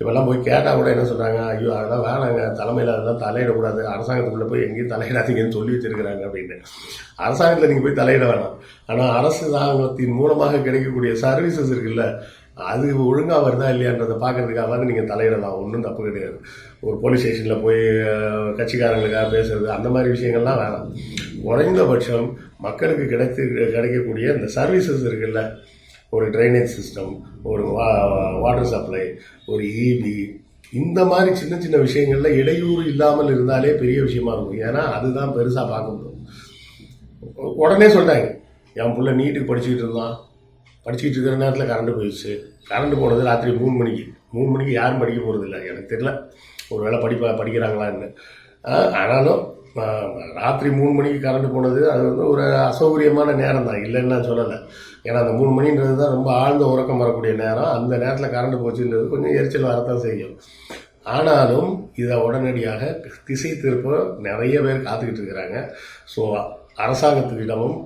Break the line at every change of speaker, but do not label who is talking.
இப்பெல்லாம் போய் கேட்டால் கூட என்ன சொல்கிறாங்க ஐயோ அதெல்லாம் வேணாங்க. தலைமையில் அதெல்லாம் தலையிடக்கூடாது. அரசாங்கத்துக்குள்ளே போய் எங்கேயும் தலையிடாதீங்கன்னு சொல்லி வச்சிருக்கிறாங்க அப்படின்னு அரசாங்கத்தில் நீங்கள் போய் தலையிட வேணாம். ஆனால் அரசாங்கத்தின் மூலமாக கிடைக்கக்கூடிய சர்வீசஸ் இருக்குல்ல அது ஒழுங்காக வருதா இல்லையான்றதை பார்க்கறதுக்காக நீங்கள் தலையிடலாம். ஒன்றும் தப்பு கிடையாது. ஒரு போலீஸ் ஸ்டேஷனில் போய் கட்சிக்காரங்களுக்காக பேசுறது அந்த மாதிரி விஷயங்கள்லாம் வேணாம். குறைந்தபட்சம் மக்களுக்கு கிடைத்து கிடைக்கக்கூடிய இந்த சர்வீசஸ் இருக்குல்ல ஒரு ட்ரைனேஜ் சிஸ்டம் ஒரு வாட்டர் சப்ளை ஒரு ஈபி இந்த மாதிரி சின்ன சின்ன விஷயங்களில் இடையூறு இல்லாமல் இருந்தாலே பெரிய விஷயமா இருக்கும். ஏன்னா அதுதான் பெருசாக பார்க்க முடியும். உடனே சொல்லிட்டாங்க என் பிள்ளை நீட்டுக்கு படிச்சுக்கிட்டு இருந்தான். படிச்சுக்கிட்டு இருக்கிற நேரத்தில் கரண்ட் போயிடுச்சு. கரண்ட் போனது ராத்திரி மூணு மணிக்கு. மூணு மணிக்கு யாரும் படிக்க போகிறது இல்லை எனக்கு தெரியல. ஒரு வேளை படிப்பா படிக்கிறாங்களான்னு ஆனாலும் ராத்திரி மூணு மணிக்கு கரண்ட் போனது அது வந்து ஒரு அசௌகரியமான நேரம் தான். இல்லைன்னு நான் சொல்லலை. ஏன்னா அந்த மூணு மணின்றது தான் ரொம்ப ஆழ்ந்த உறக்கம் வரக்கூடிய நேரம். அந்த நேரத்தில் கரண்ட் போச்சுன்றது கொஞ்சம் எரிச்சல் வரத்தான் செய்யும். ஆனாலும் இதை உடனடியாக திசை திருப்ப நிறைய பேர் காத்துக்கிட்டு இருக்கிறாங்க. ஸோ அரசாங்கத்திடமும்